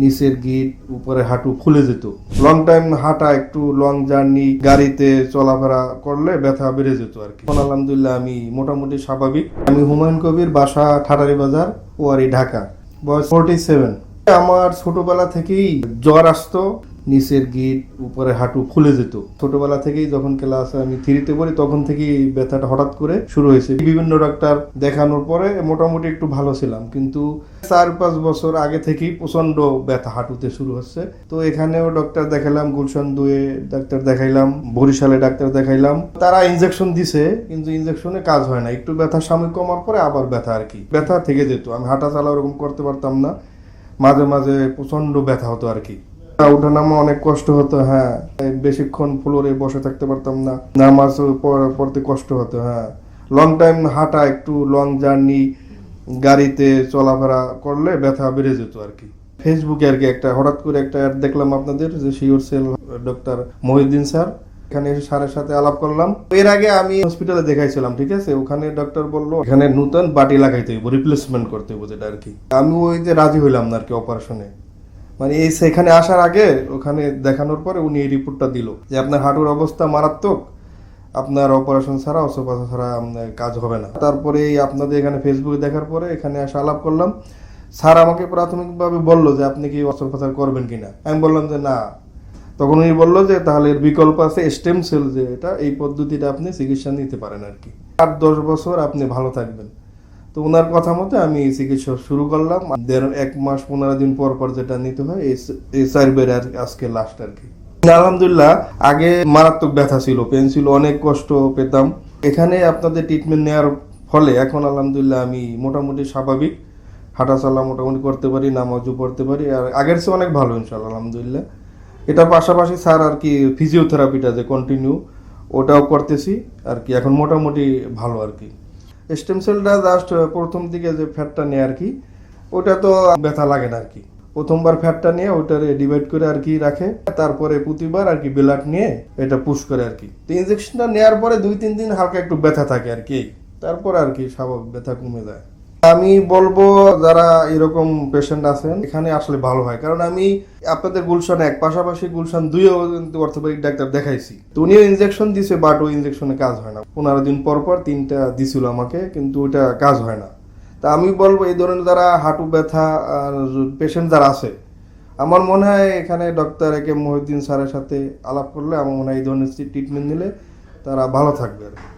নিচের গিট উপরে হাঁটু ফুলে যেত। লং টাইম হাঁটা, একটু লং জার্নি গাড়িতে চলাফেরা করলে ব্যথা বেড়ে যেত আর কি আলহামদুলিল্লাহ আমি মোটামুটি স্বাভাবিক। আমি হুমায়ুন কবির বাসা, ঠাটারি বাজার, ওয়ারি, ঢাকা। বয়স ফোরটি সেভেন আমার ছোটবেলা থেকেই জ্বর আসতো। নিচের গিট উপরে হাঁটু ফুলে যেত। ছোটবেলা থেকেই যখন ক্লাস আমি থ্রিতে পড়ি, তখন থেকেই ব্যথাটা হঠাৎ করে শুরু হয়েছে। বিভিন্ন ডাক্তার দেখানোর পরে মোটামুটি একটু ভালো ছিলাম, কিন্তু চার পাঁচ বছর আগে থেকেই প্রচণ্ড ব্যথা হাঁটুতে শুরু হচ্ছে। তো এখানেও ডক্টর দেখালাম গুলশান দুয়ে ডাক্তার দেখাইলাম, বরিশালে ডাক্তার দেখাইলাম। তারা ইনজেকশন দিছে, কিন্তু ইনজেকশনে কাজ হয় না। একটু ব্যথা সাময়িক কমার পরে আবার ব্যথা আর কি। ব্যথা থেকে যেত। আমি হাঁটা চালা ওরকম করতে পারতাম না। মাঝে মাঝে প্রচণ্ড ব্যথা হতো আর কি। ওঠা নামা অনেক কষ্ট হতো হ্যাঁ। বেশিক্ষণ ফ্লোরে বসে থাকতে পারতাম না। নামাজ পড়তে কষ্ট হতো হ্যাঁ। লং টাইম হাঁটা, একটু লং জার্নি গাড়িতে চলাফেরা করলে ব্যথা বেড়ে যেত আর কি। ফেসবুকে আর কি একটা, হঠাৎ করে একটা অ্যাড দেখলাম আপনাদের, যে sure cell doctor Mohiuddin sir এখানে এসে স্যারের সাথে আলাপ করলাম। এর আগে আমি হসপিটালে দেখাইছিলাম, ঠিক আছে? ওখানে ডক্টর বলল, এখানে নতুন বাটি লাগাইতে হইব রিপ্লেসমেন্ট করতে হইব যেটা আর কি। আমি ওই যে রাজি হইলাম না আর কি অপারেশনে মানে এই সেখানে আসার আগে ওখানে দেখানোর পরে উনি এই রিপোর্টটা দিল যে আপনার হাঁটুর অবস্থা মারাত্মক, আপনার অপারেশন ছাড়া অস্ত্রোপচার ছাড়া কাজ হবে না। তারপরে আপনাদের এখানে ফেসবুকে দেখার পরে এখানে এসে আলাপ করলাম। স্যার আমাকে প্রাথমিকভাবে বলল যে আপনি কি অস্ত্রোপচার করবেন কিনা। আমি বললাম যে না। তখন উনি বলল যে তাহলে এর বিকল্প আছে স্টেম সেল যে এটা, এই পদ্ধতিটা আপনি চিকিৎসা নিতে পারেন আর কি। আট দশ বছর আপনি ভালো থাকবেন। তো ওনার কথা মতো আমি চিকিৎসা শুরু করলাম। দেড়, এক মাস, পনেরো দিন পর পর যেটা নিতে হয় এই এই চারবার আর আজকে লাস্ট আর কি। আলহামদুলিল্লাহ, আগে মারাত্মক ব্যথা ছিল পেন ছিল, অনেক কষ্ট পেতাম। এখানে আপনাদের ট্রিটমেন্ট নেওয়ার ফলে এখন আলহামদুলিল্লাহ আমি মোটামুটি স্বাভাবিক। হাঁটা চলা মোটামুটি করতে পারি, নামাজও পড়তে পারি, আর আগের চেয়ে অনেক ভালো ইনশাল্লাহ আলহামদুলিল্লাহ। এটার পাশাপাশি স্যার আর কি ফিজিওথেরাপিটা যে কন্টিনিউ ওটাও করতেছি, আর কি, এখন মোটামুটি ভালো আর কি। স্টেম সেলটা জাস্ট প্রথম দিকে যে ফ্যাটটা নেয় আর কি, ওটা তো ব্যথা লাগে না আর কি। প্রথমবার ফ্যাটটা নিয়ে ওটা ডিভাইড করে আর কি রাখে, তারপরে প্রতিবার আর কি ব্লাড নিয়ে এটা পুশ করে আর কি। তো ইনজেকশনটা নেওয়ার পরে দুই, তিন দিন হালকা একটু ব্যথা থাকে আর কি, তারপর আর কি স্বাভাবিক ব্যথা কমে যায়। আমি বলব যারা এরকম পেশেন্ট আছেন, এখানে আসলে ভালো হয়। কারণ আমি আপনাদের গুলশান এক, পাশাপাশি গুলশান দুইও কিন্তু অর্থোপেডিক ডাক্তার দেখাইছি। তো উনিও ইনজেকশন দিছে বাট ওই ইনজেকশনে কাজ হয় না। পনেরো দিন পর পর তিনটা দিছিল আমাকে, কিন্তু ওইটা কাজ হয় না। তা আমি বলব এই ধরনের যারা হাঁটু ব্যথা পেশেন্ট যারা আছে, আমার মনে হয় এখানে ডক্টর একে মহিউদ্দিন স্যারের সাথে আলাপ করলে আমার মনে হয় এই ধরনের ট্রিটমেন্ট নিলে তারা ভালো থাকবে আর কি।